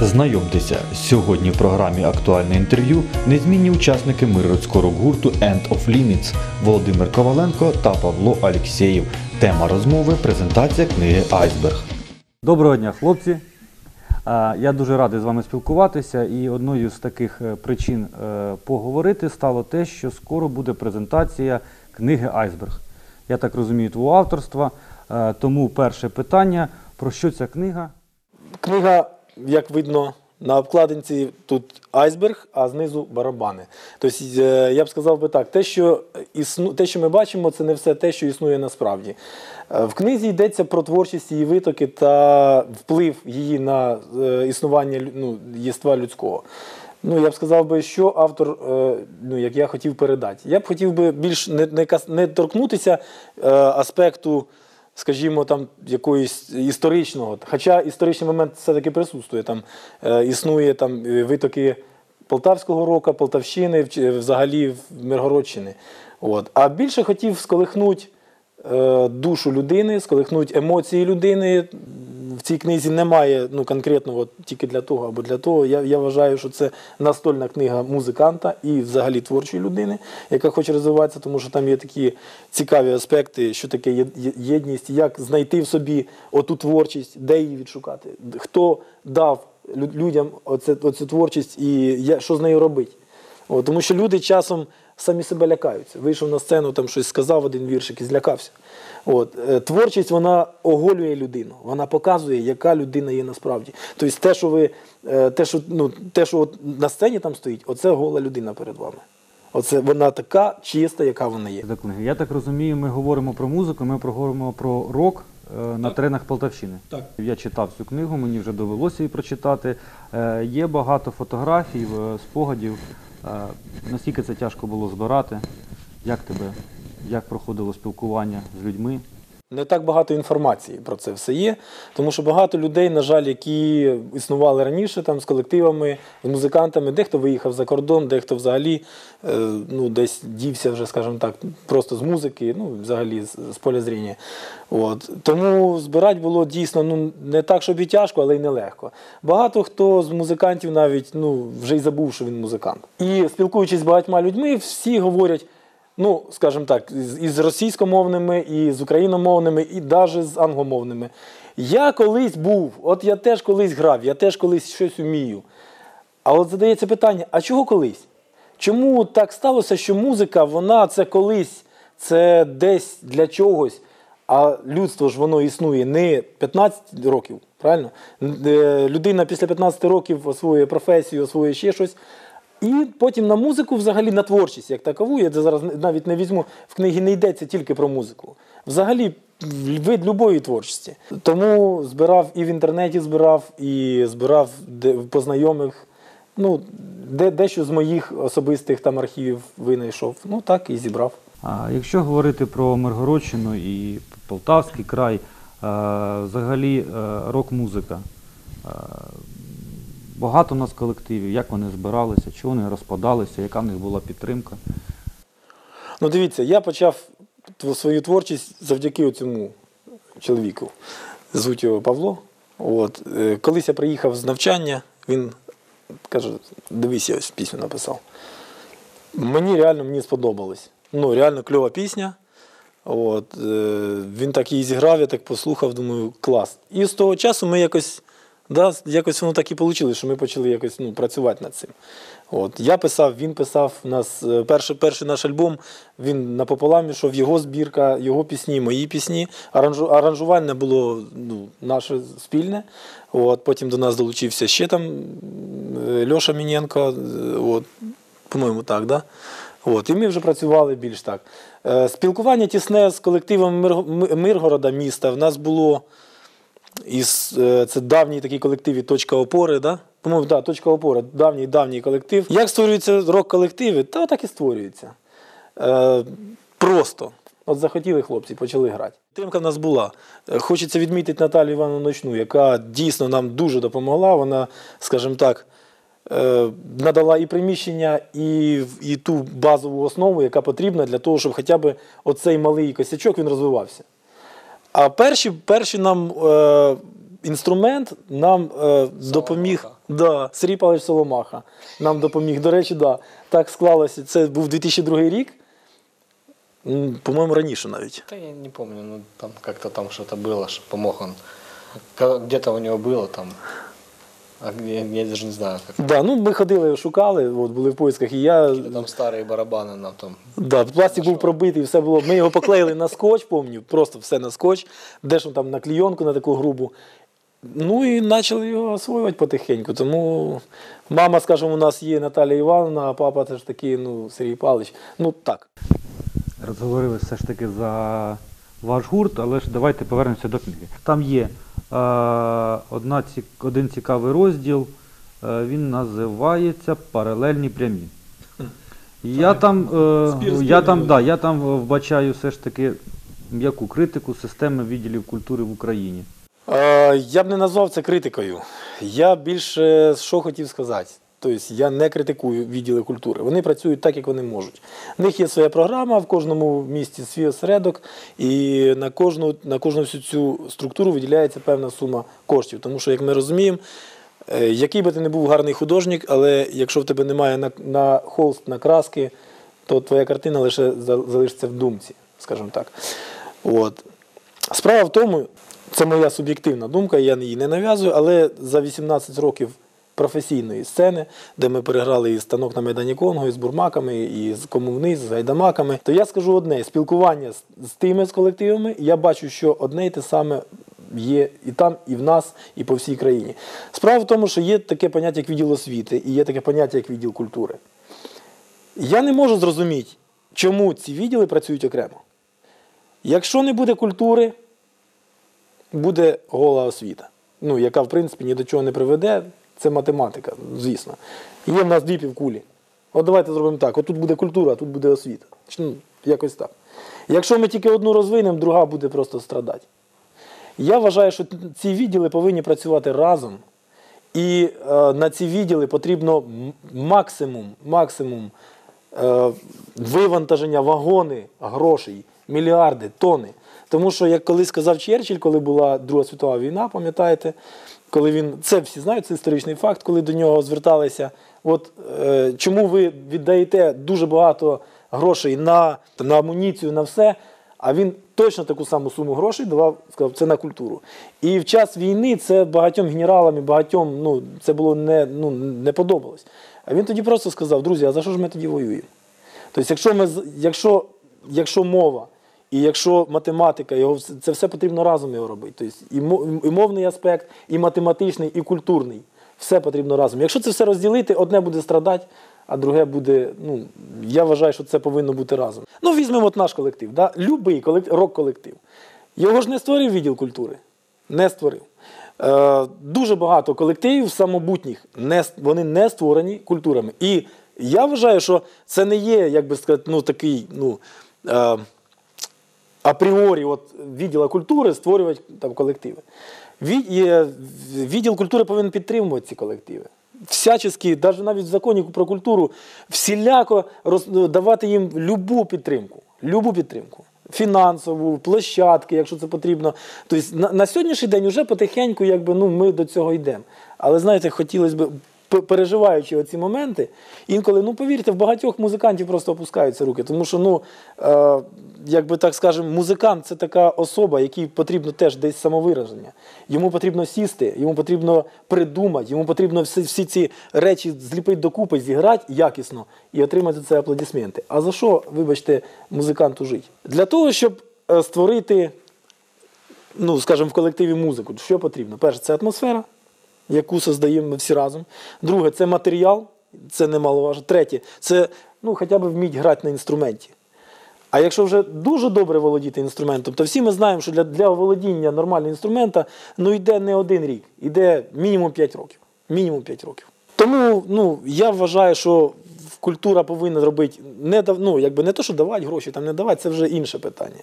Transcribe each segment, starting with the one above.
Знайомтеся, сьогодні в програмі Актуальне інтерв'ю незмінні учасники миргородського рок-гурту End of Limits Володимир Коваленко та Павло Алєксєєв. Тема розмови презентація книги Айсберг. Доброго дня, хлопці. Я дуже радий з вами спілкуватися. І одною з таких е, причин е, поговорити стало те, що скоро буде презентація книги Айсберг. Я так розумію, твого авторства. Е, Тому перше питання: про що ця книга? Книга, як видно, на обкладинці тут айсберг, а знизу барабани. Тобто, е, я б сказав би так, те, що, існу, те, що ми бачимо, це не все те, що існує насправді. Е, В книзі йдеться про творчість її витоки та вплив її на е, існування ну, єства людського. Ну, я б сказав би, що автор, ну, як я хотів передати. Я б хотів би більш не, не, не торкнутися аспекту скажімо, там якоїсь історичного. Хоча історичний момент все-таки присутствує. Там е, існує там е, витоки Полтавського року, Полтавщини, взагалі в Миргородщини. От. А більше хотів сколихнути е, душу людини, сколихнути емоції людини. В цій книзі немає ну, конкретно тільки для того або для того. Я, я вважаю, що це настольна книга музиканта і взагалі творчої людини, яка хоче розвиватися, тому що там є такі цікаві аспекти, що таке єдність, як знайти в собі оту творчість, де її відшукати, хто дав людям оце, оцю творчість і що з нею робити. От, тому що люди часом самі себе лякаються. Вийшов на сцену, там щось сказав один віршик і злякався. От, е, творчість вона оголює людину, вона показує, яка людина є насправді. Тобто те, що ви, е, те, що, ну, те, що от на сцені там стоїть, оце гола людина перед вами. Оце вона така чиста, яка вона є. До книги? Я так розумію, ми говоримо про музику, ми проговоримо про рок е, на теренах Полтавщини. Так. Я читав цю книгу, мені вже довелося її прочитати. Е, Є багато фотографій, спогадів. Е, Наскільки це тяжко було збирати? Як тебе? Як проходило спілкування з людьми? Не так багато інформації про це все є, тому що багато людей, на жаль, які існували раніше там з колективами, з музикантами, дехто виїхав за кордон, дехто взагалі е, ну, десь дівся вже, скажімо так, просто з музики, ну, взагалі з, поля зріння. От. Тому збирати було дійсно ну, не так, щоб і тяжко, але й нелегко. Багато хто з музикантів навіть ну, вже й забув, що він музикант. І спілкуючись з багатьма людьми, всі говорять. Ну, скажімо так, з- із російськомовними, і з україномовними, і навіть з англомовними. Я колись був, от я теж колись грав, я теж колись щось вмію. А от задається питання: а чого колись? Чому так сталося, що музика, вона це колись, це десь для чогось, а людство ж воно існує не 15 років, правильно? Е, Людина після 15 років освоює професію, освоює ще щось. І потім на музику, взагалі на творчість як такову, я це зараз навіть не візьму, в книгі не йдеться тільки про музику. Взагалі вид любої творчості. Тому збирав і в інтернеті збирав, і збирав де, по знайомих. Ну, де, дещо з моїх особистих там архівів винайшов. Ну так і зібрав. А якщо говорити про Миргородщину і Полтавський край, е, взагалі е, рок-музика. Багато у нас колективів, як вони збиралися, чи вони розпадалися, яка в них була підтримка. Ну, дивіться, я почав свою творчість завдяки цьому чоловіку. Звуть його Павло. От. е, Колись я приїхав з навчання, він каже: дивись, я ось пісню написав. Мені реально мені сподобалось. Ну, реально кльова пісня. От, е, він так її зіграв, я так послухав, думаю, клас. І з того часу ми якось, да, якось воно так і вийшло, що ми почали якось ну, працювати над цим. От, я писав, він писав. У нас е, перший, перший наш альбом, він напополам ішов, його збірка, його пісні, мої пісні. Аранжу, аранжування було ну, наше спільне. От, потім до нас долучився ще там е, Льоша Міненко. е, От, по-моєму, так, да? От, і ми вже працювали більш так. Спілкування тісне з колективом Миргорода міста. В нас було із, е, це давній такий колектив і точка опори, да? По-моєму, да, точка опори, давній давній колектив. Як створюються рок-колективи? Та так і створюються. Е, просто. От захотіли хлопці, почали грати. Підтримка в нас була. Е, Хочеться відмітити Наталію Івановну Ночну, яка дійсно нам дуже допомогла. Вона, скажімо так, е, надала і приміщення, і, і ту базову основу, яка потрібна для того, щоб хоча б оцей малий косячок він розвивався. А перші, перші нам е, інструмент нам е, допоміг да, Сергій Павлович Соломаха. Нам допоміг. До речі, да, так склалося. Це був 2002 рік. М, По-моєму, раніше навіть. Да я не помню, ну там как-то там что-то было, что помог он. Ка- Где-то у него было там, а где- я даже не знаю, как. Да, ну, ми ходили, шукали, от, були в поисках, і я Там старые барабаны нам там. Да, пластик був пробитий, все було. Ми його поклеїли на скотч, пам'ятаю, просто все на скотч, дещо там на клійонку на таку грубу. Ну і почали його освоювати потихеньку. Тому мама, скажімо, у нас є Наталія Івановна, а папа теж такий, ну, Сергій Павлович. Ну так. Розговорили все ж таки за ваш гурт, але ж давайте повернемося до книги. Там є одна, один цікавий розділ, е, він називається Паралельні прямі. Я там, е, я, там, да, я там е, вбачаю все ж таки м'яку критику системи відділів культури в Україні. Е, я б не назвав це критикою. Я більше що хотів сказати. Тобто я не критикую відділи культури. Вони працюють так, як вони можуть. У них є своя програма, в кожному місті свій осередок, і на кожну, на кожну всю цю структуру виділяється певна сума коштів. Тому що, як ми розуміємо, е, який би ти не був гарний художник, але якщо в тебе немає на, на холст, на краски, то твоя картина лише залишиться в думці, скажімо так. От. Справа в тому, це моя суб'єктивна думка, я її не нав'язую, але за 18 років професійної сцени, де ми переграли і станок на Майдані Конго, і з бурмаками, і з комуни, з гайдамаками, то я скажу одне: спілкування з, тими з колективами, я бачу, що одне і те саме є і там, і в нас, і по всій країні. Справа в тому, що є таке поняття, як відділ освіти, і є таке поняття, як відділ культури. Я не можу зрозуміти, чому ці відділи працюють окремо. Якщо не буде культури, буде гола освіта, ну, яка, в принципі, ні до чого не приведе. Це математика, звісно. Є в нас дві півкулі. От давайте зробимо так: от тут буде культура, а тут буде освіта. Ну, якось так. Якщо ми тільки одну розвинемо, друга буде просто страдати. Я вважаю, що ці відділи повинні працювати разом. І е, на ці відділи потрібно максимум, максимум е, вивантаження вагони грошей, мільярди, тони. Тому що, як колись сказав Черчилль, коли була Друга світова війна, пам'ятаєте, коли він це всі знають, це історичний факт, коли до нього зверталися. От е, чому ви віддаєте дуже багато грошей на, на амуніцію, на все, а він точно таку саму суму грошей давав, сказав, це на культуру. І в час війни це багатьом генералам і багатьом ну, це було не, ну, не подобалось. А він тоді просто сказав: друзі, а за що ж ми тоді воюємо? Тобто, якщо, ми, якщо, якщо мова і якщо математика, його, це все потрібно разом його робити. Тобто, і, мовний аспект, і математичний, і культурний. Все потрібно разом. Якщо це все розділити, одне буде страдати, а друге буде. Ну, я вважаю, що це повинно бути разом. Ну, візьмемо от наш колектив. Да? Любий колектив, рок-колектив. Його ж не створив відділ культури. Не створив. Е, дуже багато колективів самобутніх, не, вони не створені культурами. І я вважаю, що це не є, як би сказати, ну, такий, ну, е, апріорі от, відділа культури створювати там, колективи. Відділ культури повинен підтримувати ці колективи. Всячески, навіть навіть в законі про культуру, всіляко роз, давати їм любу підтримку. Любу підтримку. Фінансову, площадки, якщо це потрібно. Тобто на, на сьогоднішній день вже потихеньку якби, ну, ми до цього йдемо. Але знаєте, хотілося б, переживаючи оці моменти, інколи, ну повірте, в багатьох музикантів просто опускаються руки. Тому що, ну, е, як би так скажемо, музикант це така особа, якій потрібно теж десь самовираження. Йому потрібно сісти, йому потрібно придумати, йому потрібно всі, всі ці речі зліпити докупи, зіграти якісно і отримати це аплодисменти. А за що, вибачте, музиканту жити? Для того, щоб е, створити, ну, скажімо, в колективі музику, що потрібно? Перше, це атмосфера, яку создаємо ми всі разом. Друге, це матеріал, це немаловажно. Третє, це ну, хоча б вміть грати на інструменті. А якщо вже дуже добре володіти інструментом, то всі ми знаємо, що для, для володіння нормального інструмента ну, йде не один рік, йде мінімум 5 років. Мінімум 5 років. Тому ну, я вважаю, що культура повинна робити не, ну, якби не то, що давати гроші, там не давати, це вже інше питання.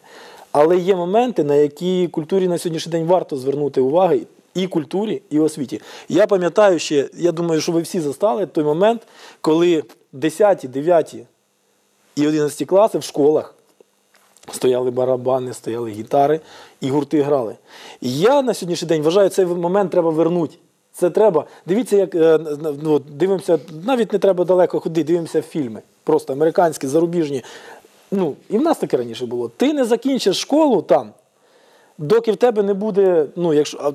Але є моменти, на які культурі на сьогоднішній день варто звернути увагу і культурі, і освіті. Я пам'ятаю ще, я думаю, що ви всі застали той момент, коли 10, 9 і 11 класи в школах Стояли барабани, стояли гітари, і гурти грали. І я на сьогоднішній день вважаю, цей момент треба вернути. Це треба. Дивіться, як е, ну, дивимося, навіть не треба далеко ходити, дивимося фільми. Просто американські, зарубіжні. Ну, і в нас таке раніше було. Ти не закінчиш школу там, доки в тебе не буде, ну, якщо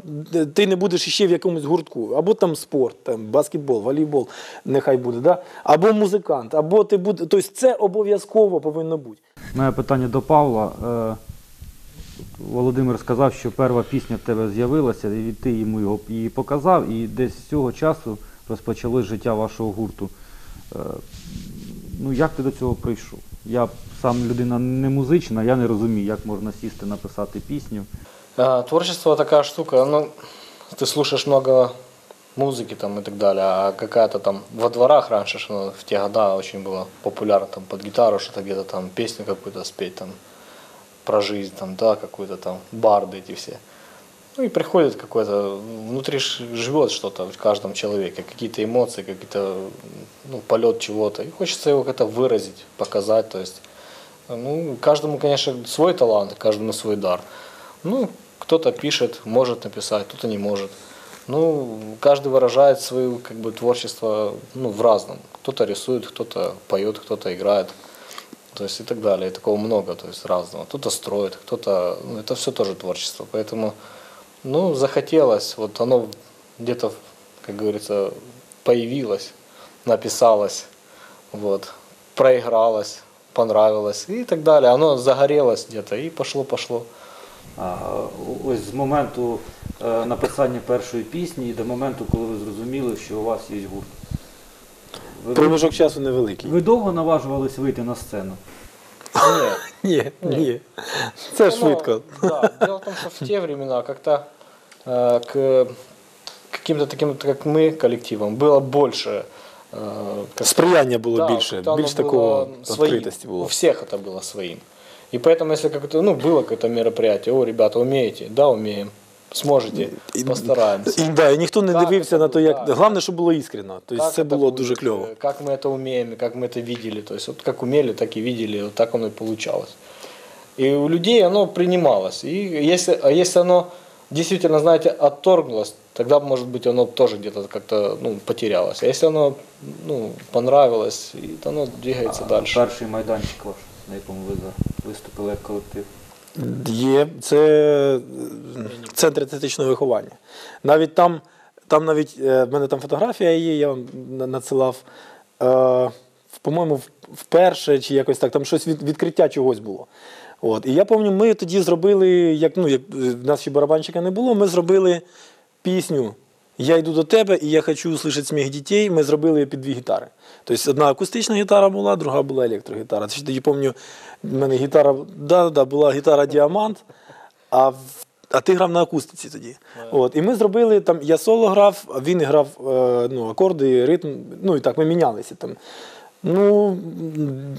ти не будеш іще в якомусь гуртку, або там спорт, там, баскетбол, волейбол, нехай буде, да? або музикант, або ти буде. Тобто це обов'язково повинно бути. Моє питання до Павла. Е, Володимир сказав, що перша пісня в тебе з'явилася, і ти йому її показав, і десь з цього часу розпочалось життя вашого гурту. Е, Ну, як ти до цього прийшов? Я сам людина не музична, я не розумію, як можна сісти написати пісню. А, Творчество такая штука, ну, ты слушаешь много музыки там и так далее, а какая-то там во дворах раньше, что в те года очень было популярно там под гитару что-то где-то там песню какую-то спеть там про жизнь там, да, какую-то там барды эти все. Ну и приходит какой-то, внутри живет что-то в каждом человеке, какие-то эмоции, какие-то, ну, полет чего-то. И хочется его как-то выразить, показать, то есть, ну, каждому, конечно, свой талант, каждому свой дар. Ну, кто-то пишет, может написать, кто-то не может. Ну, каждый выражает свое как бы, творчество ну, в разном. Кто-то рисует, кто-то поет, кто-то играет. То есть и так далее. И такого много, то есть разного. Кто-то строит, кто-то... Ну, это все тоже творчество. Поэтому, ну, захотелось, вот оно где-то, как говорится, появилось, написалось, вот, проигралось, понравилось и так далее. Оно загорелось где-то и пошло-пошло. А, ось з моменту е, написання першої пісні і до моменту, коли ви зрозуміли, що у вас є гурт. Ви, Проміжок часу невеликий. ви довго наважувались вийти на сцену? Нет, Ні, ні. Це Ну, швидко. Да, дело в том, что в те времена как-то к каким-то таким, вот, как мы, коллективам, было больше э, как- Сприяння було Да, більше, как-то оно більш было такого своим. відкритості У було. всех это было своим. И поэтому, если как-то, ну, было какое-то мероприятие, о, ребята, умеете? Да, умеем. Сможете? І- Постараемся. І, да, і ніхто не Так, дивився це на те, як. було, так. Головне, щоб було іскренно. Тобто Как це это було будет, дуже кльово. э, Как мы это умеем, и как мы это видели. То есть вот как умели, так и видели, вот так оно и получалось. И у людей оно принималось. И если, а если оно действительно, знаете, отторгнулось, тогда, может быть, оно тоже где-то как-то ну, потерялось. А если оно ну, понравилось, то оно двигается А дальше. Перший майданчик ваш, на якому ви виступили як колектив. Є, це центр естетичного виховання. Навіть там, там навіть е, в мене там фотографія є, я вам надсилав. Е, по-моєму, вперше чи якось так, там щось від, відкриття чогось було. От. І я пам'ятаю, ми тоді зробили, як, ну, як е, в нас ще барабанщика не було, ми зробили пісню Я йду до тебе і я хочу услышати сміх дітей. Ми зробили під дві гітари. Тобто одна акустична гітара була, друга була електрогітара. Ще тоді пам'ятаю, в мене гітара, да, да, була гітара Діамант, а, а ти грав на акустиці тоді. От, і ми зробили там, я соло грав, він грав е, ну, акорди, ритм. Ну і так, ми мінялися там. Ну,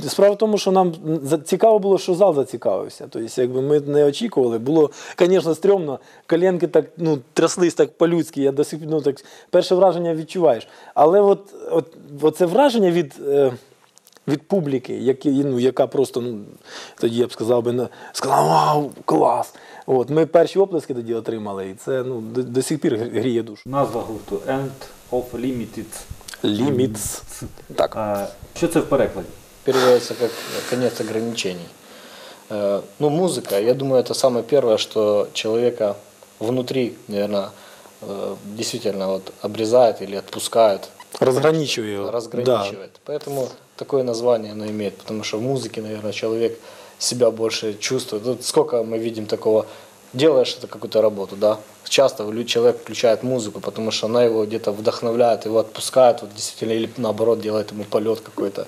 справа в тому, що нам цікаво було, що зал зацікавився. Тобто, якби ми не очікували. Було, звісно, стрьомно. Коленки так ну, тряслись так по-людськи. Я до сих ну, так, перше враження відчуваєш. Але от, от, от це враження від. Е, від публіки, які, ну, яка просто, ну, тоді я б сказав би, сказала, вау, клас. От, ми перші оплески тоді отримали, і це ну, до, до сих пір гріє душу. Назва гурту End of Limited. Ліміц. Так. А, що це в перекладі? переводится как конец ограничений. Э, Ну, музыка, я думаю, это самое первое, что человека внутри, наверное, действительно вот обрезает или отпускает, Розграничує його. разграничивает. Поэтому такое название оно имеет, потому что в музыке, наверное, человек себя больше чувствует. Вот сколько мы видим такого, делаешь это какую-то работу, да, часто человек включает музыку, потому что она его где-то вдохновляет, его отпускает, вот действительно, или наоборот делает ему полет какой-то.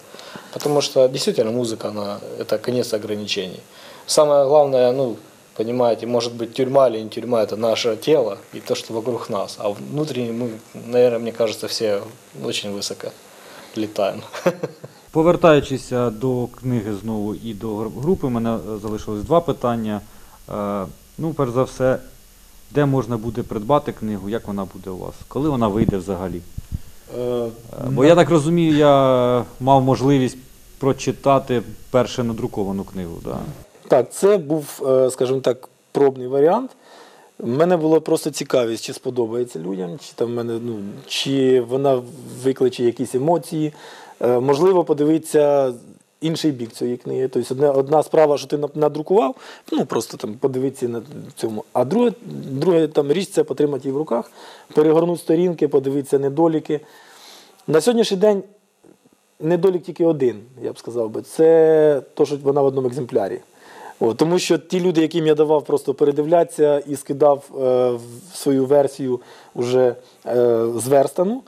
Потому что действительно музыка, она, это конец ограничений. Самое главное, ну, понимаете, может быть тюрьма или не тюрьма, это наше тело и то, что вокруг нас. А внутренне мы, наверное, мне кажется, все очень высоко летаем. Повертаючись е, до книги знову і до гр- групи, мене залишилось два питання. Ну, перш за все, де можна буде придбати книгу, як вона буде у вас? Коли вона вийде взагалі? Е, Е, Бо я так розумію, я мав можливість прочитати перше надруковану книгу. Да? Так, це був, е, скажімо так, пробний варіант. У мене було просто цікавість, чи сподобається людям, чи там мене, ну, чи вона викличе якісь емоції. Е, Можливо, подивитися інший бік цієї книги. Тобто одна, одна справа, що ти на- надрукував, ну просто там подивитися на цьому. А друге, друге там річ це потримати її в руках, перегорнути сторінки, подивитися недоліки. На сьогоднішній день недолік тільки один, я б сказав би. Це те, що вона в одному екземплярі. От, тому що ті люди, яким я давав просто передивлятися і скидав е, свою версію уже е, зверстану,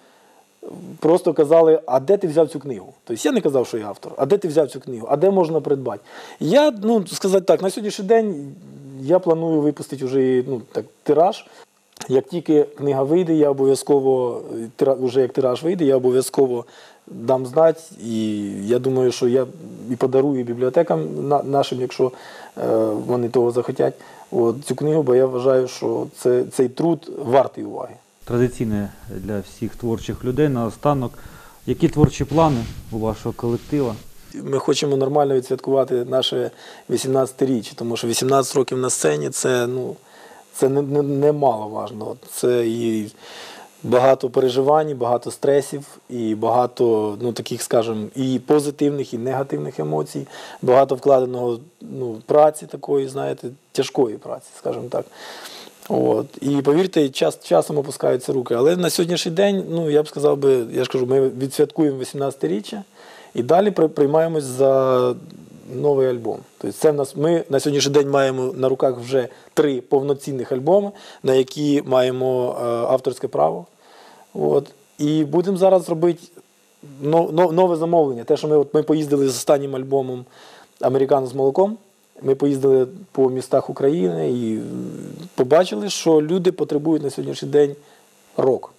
просто казали, а де ти взяв цю книгу? Тобто я не казав, що я автор, а де ти взяв цю книгу, а де можна придбати? Я, ну, сказати так, на сьогоднішній день я планую випустити вже ну, так, тираж. Як тільки книга вийде, я обов'язково, вже як тираж вийде, я обов'язково дам знати. І я думаю, що я і подарую бібліотекам нашим, якщо е, вони того захотять, от, цю книгу, бо я вважаю, що це, цей труд вартий уваги. Традиційне для всіх творчих людей наостанок. Які творчі плани у вашого колектива? Ми хочемо нормально відсвяткувати наше 18-річчя, тому що 18 років на сцені це, ну, це не, не, немало важно. Це і багато переживань, багато стресів, і багато ну, таких, скажімо, і позитивних, і негативних емоцій, багато вкладеного ну, праці такої, знаєте, тяжкої праці, скажімо так. От. І повірте, час, часом опускаються руки. Але на сьогоднішній день, ну я б сказав би, я ж кажу, ми відсвяткуємо 18-річчя і далі приймаємось за новий альбом. Тобто це в нас, ми на сьогоднішній день маємо на руках вже три повноцінних альбоми, на які маємо е, авторське право. От. І будемо зараз робити но- но- нове замовлення. Те, що ми, от, ми поїздили з останнім альбомом Американо з молоком. Ми поїздили по містах України і побачили, що люди потребують на сьогоднішній день рок.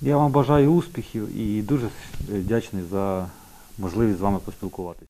Я вам бажаю успіхів і дуже вдячний за можливість з вами поспілкуватися.